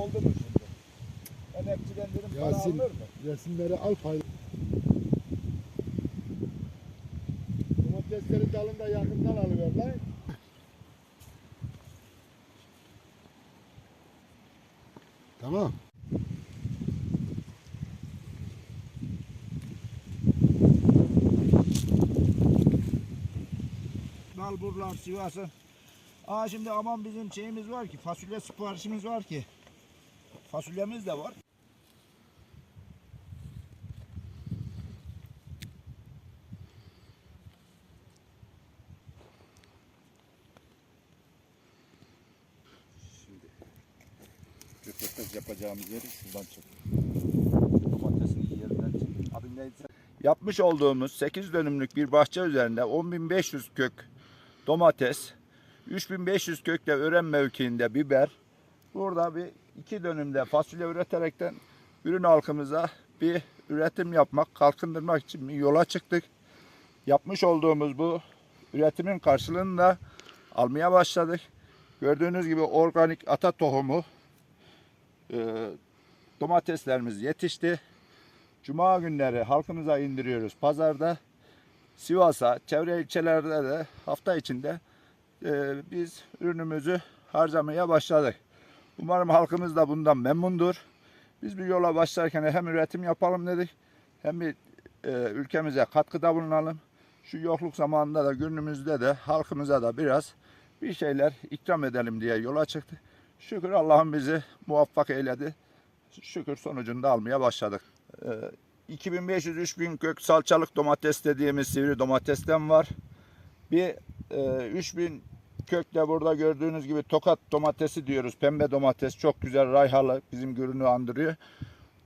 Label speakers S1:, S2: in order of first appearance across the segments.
S1: oldu mu şimdi? Emekçiden dedim para
S2: Yasin.
S1: alınır mı?
S2: Resimleri al paylaş. Domatesleri dalında yakından alıyor lan. Tamam.
S1: Dalburlar, Sivas'ı. Aa şimdi aman bizim şeyimiz var ki, fasulye siparişimiz var ki. Fasulyemiz de var. Yapacağımız yeri şuradan neydi? Yapmış olduğumuz 8 dönümlük bir bahçe üzerinde 10.500 kök domates, 3500 kökle ören mevkiinde biber, burada bir iki dönümde fasulye üreterekten ürün halkımıza bir üretim yapmak, kalkındırmak için bir yola çıktık. Yapmış olduğumuz bu üretimin karşılığını da almaya başladık. Gördüğünüz gibi organik ata tohumu e, domateslerimiz yetişti. Cuma günleri halkımıza indiriyoruz pazarda. Sivas'a, çevre ilçelerde de hafta içinde e, biz ürünümüzü harcamaya başladık. Umarım halkımız da bundan memnundur. Biz bir yola başlarken hem üretim yapalım dedik hem bir e, ülkemize katkıda bulunalım. Şu yokluk zamanında da günümüzde de halkımıza da biraz bir şeyler ikram edelim diye yola çıktık. Şükür Allah'ım bizi muvaffak eyledi. Şükür sonucunda almaya başladık. Ee, 2500-3000 kök salçalık domates dediğimiz sivri domatesten var. Bir e, 3000 kök de burada gördüğünüz gibi tokat domatesi diyoruz. Pembe domates çok güzel rayhalı bizim görünü andırıyor.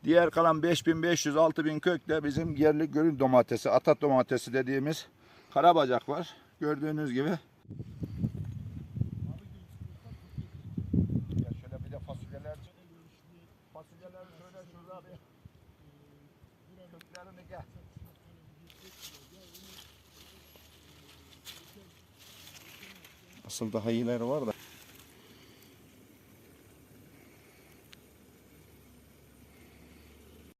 S1: Diğer kalan 5500-6000 kök de bizim yerli görün domatesi, atat domatesi dediğimiz karabacak var. Gördüğünüz gibi. Köklerini gel.
S3: Asıl daha iyileri var da.